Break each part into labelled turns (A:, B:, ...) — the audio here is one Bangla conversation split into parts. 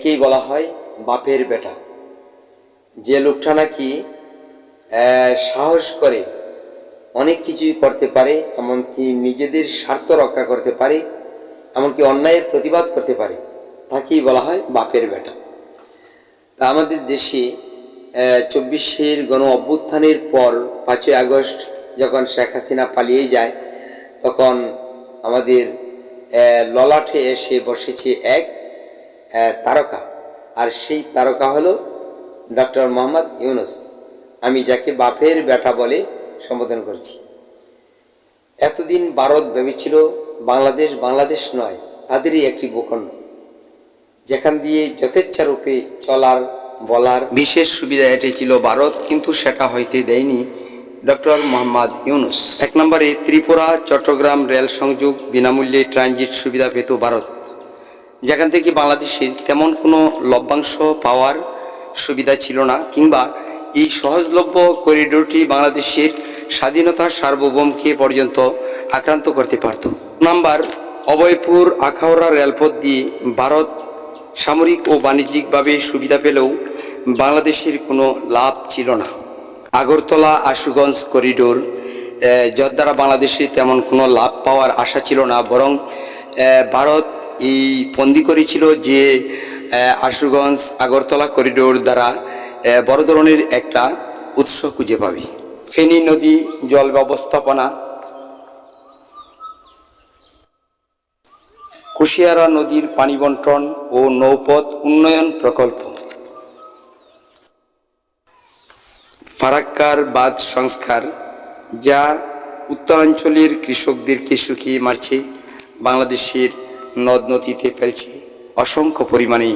A: একেই বলা হয় বাপের বেটা। যে লোকটা নাকি সাহস করে অনেক কিছুই করতে পারে, এমনকি নিজেদের স্বার্থ রক্ষা করতে পারে, এমনকি অন্যায়ের প্রতিবাদ করতে পারে, তাকেই বলা হয় বাপের বেটা। তা আমাদের দেশে চব্বিশের গণ অভ্যুত্থানের পর পাঁচই আগস্ট যখন শেখ হাসিনা পালিয়ে যায়, তখন আমাদের ললাটে এসে বসেছে এক তারকা। আর সেই তারকা হলো ডক্টর মোহাম্মদ ইউনুস। আমি যাকে বাপের বেটা বলে সম্বোধন করছি। এতদিন ভারত ভেবেছিল বাংলাদেশ বাংলাদেশ নয়, তাদেরই একটি ভূখণ্ড। যেখান দিয়ে যথেচ্ছারূপে চলার, বলার বিশেষ সুবিধা এটি ছিল ভারত, কিন্তু সেটা হইতে দেয়নি ডক্টর মোহাম্মদ ইউনুস। এক নম্বরে ত্রিপুরা, চট্টগ্রাম রেল সংযোগ বিনামূল্যে ট্রানজিট সুবিধা পেত ভারত। যেখান থেকে বাংলাদেশের তেমন কোনো লভ্যাংশ পাওয়ার সুবিধা ছিল না কিংবা এই সহজলভ্য করিডোরটি বাংলাদেশের স্বাধীনতা সার্বভৌমকে পর্যন্ত আক্রান্ত করতে পারত। নাম্বার অভয়পুর আখাউড়া রেলপথ দিয়ে ভারত সামরিক ও বাণিজ্যিকভাবে সুবিধা পেলেও বাংলাদেশের কোনো লাভ ছিল না। আগরতলা আশুগঞ্জ করিডোর আহ, যার দ্বারা বাংলাদেশে তেমন কোনো লাভ পাওয়ার আশা ছিল না বরং ভারত এই বন্দি করেছিল যে আশুগঞ্জ আগরতলা করিডোর দ্বারা বড় ধরনের একটা উৎস খুঁজে পাবে। ফেনী নদী জল ব্যবস্থাপনা। কুশিয়ারা নদীর পানি বন্টন ও নৌপথ উন্নয়ন প্রকল্প। ফারাক্কার বাঁধ সংস্কার, যা উত্তরাঞ্চলের কৃষকদেরকে শুকিয়ে মারছে বাংলাদেশের নদ নদীতে ফেলছে। অসংখ্য পরিমাণে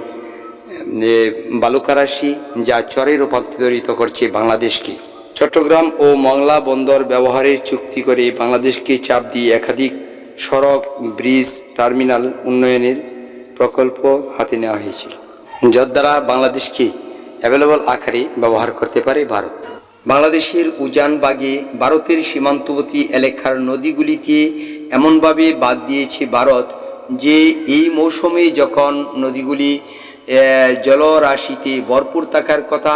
A: বালুকারাশি যা চরে রূপান্তরিত করছে বাংলাদেশকে। চট্টগ্রাম ও মংলা বন্দর ব্যবহারের চুক্তি করে বাংলাদেশকে চাপ দিয়ে একাধিক সড়ক, ব্রিজ, টার্মিনাল উন্নয়নের প্রকল্প হাতে নেওয়া হয়েছিল। যার দ্বারা বাংলাদেশকে অ্যাভেলেবল আকারে ব্যবহার করতে পারে ভারত। বাংলাদেশের উজানবাগে ভারতের সীমান্তবর্তী এলাকার নদীগুলিতে এমনভাবে বাদ দিয়েছে ভারত যে এই মৌসুমে যখন নদীগুলি জলরাশিতে ভরপুর থাকার কথা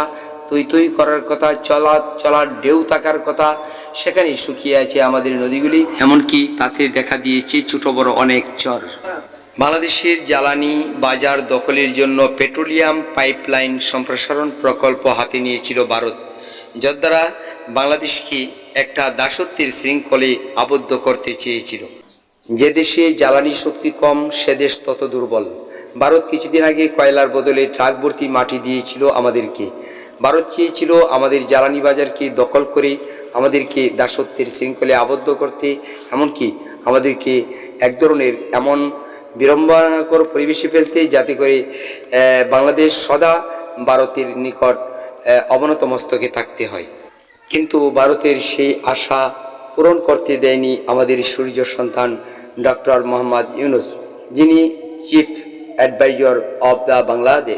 A: তৈ তৈ করার কথা, চলা, চলার ঢেউ থাকার কথা, সেখানে শুকিয়ে আছে আমাদের নদীগুলি। এমনকি তাতে দেখা দিয়েছে ছোট বড় অনেক চর। বাংলাদেশের জ্বালানি বাজার দখলের জন্য পেট্রোলিয়াম পাইপলাইন সম্প্রসারণ প্রকল্প হাতে নিয়েছিল ভারত। যার দ্বারা বাংলাদেশকে একটা দাসত্বের শৃঙ্খলে আবদ্ধ করতে চেয়েছিল। যে দেশে জ্বালানি শক্তি কম, সে দেশ তত দুর্বল। ভারত কিছুদিন আগে কয়লার বদলে ট্রাক ভর্তি মাটি দিয়েছিল আমাদেরকে। ভারত চেয়েছিল আমাদের জ্বালানি বাজারকে দখল করে আমাদেরকে দাসত্বের শৃঙ্খলে আবদ্ধ করতে, এমনকি আমাদেরকে এক ধরনের এমন বিড়ম্বনাকর পরিবেশে ফেলতে, যাতে করে বাংলাদেশ সদা ভারতের নিকট অবনত মস্তকে থাকতে হয়। কিন্তু ভারতের সেই আশা পূরণ করতে দেয়নি আমাদের সূর্য সন্তান ডক্টর মোহাম্মদ ইউনুস যিনি chief adviser of the Bangladesh